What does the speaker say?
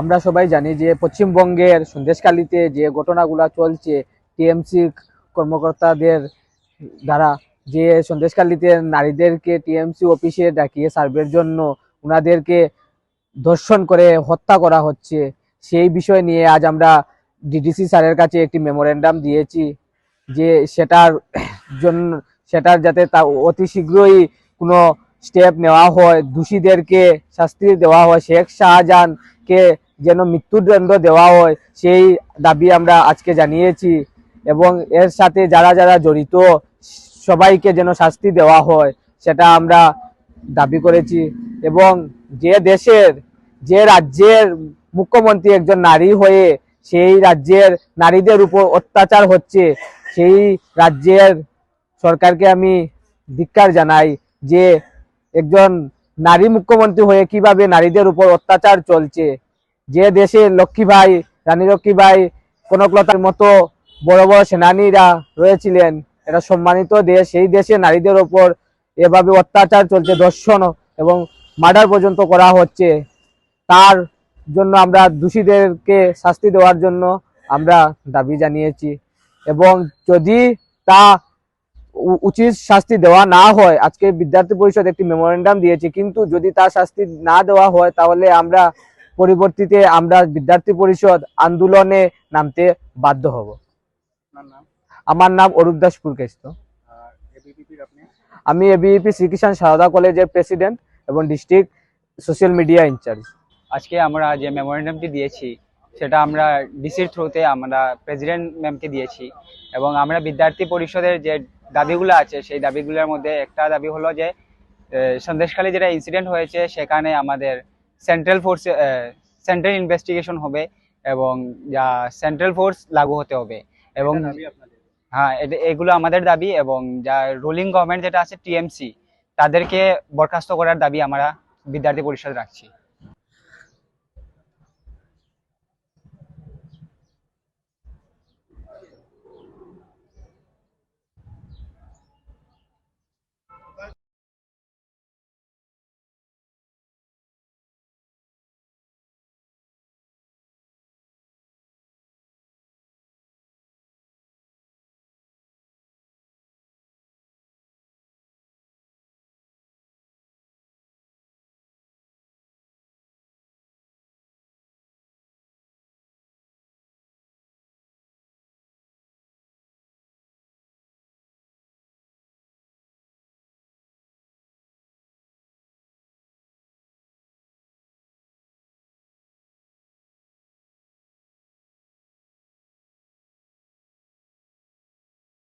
আমরা সবাই জানি যে পশ্চিমবঙ্গের সন্দেশকালীতে যে ঘটনাগুলা চলছে, টিএমসি কর্মকর্তাদের দ্বারা, যে সন্দেশকালীতে নারীদেরকে টিএমসি অফিসে ডাকিয়ে সার্ভের জন্য ওনাদেরকে ধর্ষণ করে হত্যা করা হচ্ছে, সেই বিষয় নিয়ে আজ আমরা ডিডিসি স্যারের কাছে একটি মেমোরেন্ডাম দিয়েছি যে সেটার জন্য, সেটার যাতে তা অতি শীঘ্রই কোনো স্টেপ নেওয়া হয়, দোষীদেরকে শাস্তি দেওয়া হয়, শেখ শাহজাহানকে যেন মৃত্যুদণ্ড দেওয়া হয়, সেই দাবি আমরা আজকে জানিয়েছি। এবং এর সাথে যারা যারা জড়িত, সবাইকে যেন শাস্তি দেওয়া হয়, সেটা আমরা দাবি করেছি। এবং যে দেশের, যে রাজ্যের মুখ্যমন্ত্রী একজন নারী হয়ে সেই রাজ্যের নারীদের উপর অত্যাচার হচ্ছে, সেই রাজ্যের সরকারকে আমি ধিক্কার জানাই যে একজন নারী মুখ্যমন্ত্রী হয়ে কীভাবে নারীদের উপর অত্যাচার চলছে। যে দেশে লক্ষ্মীভাই রানী লক্ষ্মীবাই কনকলতার মতো বড় বড় সেনানীরা রয়েছিলেন এটা সম্মানিত দেশ। সেই দেশে নারীদের ওপর এভাবে অত্যাচার চলছে দর্শন এবং মার্ডার পর্যন্ত করা হচ্ছে। তার জন্য আমরা দোষীদেরকে শাস্তি দেওয়ার জন্য আমরা দাবি জানিয়েছি এবং যদি তা উচিত শাস্তি দেওয়া না হয়, আজকে বিদ্যার্থী পরিষদ একটি মেমোরেন্ডাম দিয়েছে, কিন্তু যদি তার শাস্তি না দেওয়া হয়, তাহলে আমরা পরিবর্তিতে আমরা বিদ্যার্থী পরিষদ আন্দোলনে নামতে বাধ্য হব। আমার নাম অরূপ দাস পুরকেস্ত আমি এবিপি শ্রীকৃষ্ণ সারদা কলেজের প্রেসিডেন্ট এবং ডিস্ট্রিক্ট সোশ্যাল মিডিয়া ইনচার্জ। আজকে আমরা যে মেমোরেন্ডামটি দিয়েছি সেটা আমরা ডিসির থ্রুতে আমরা প্রেসিডেন্ট ম্যামকে দিয়েছি এবং আমরা বিদ্যার্থী পরিষদের যে দাবিগুলো আছে সেই দাবিগুলোর মধ্যে একটা দাবি হলো যে আহ, সন্দেশখালী যেটা ইনসিডেন্ট হয়েছে সেখানে আমাদের সেন্ট্রাল ফোর্স সেন্ট্রাল ইনভেস্টিগেশন হবে এবং যা সেন্ট্রাল ফোর্স লাগু হতে হবে এবং হ্যাঁ এগুলো আমাদের দাবি এবং যা রুলিং গভর্নমেন্ট যেটা আছে টিএমসি তাদেরকে বরখাস্ত করার দাবি আমরা বিদ্যার্থী পরিষদ রাখছি।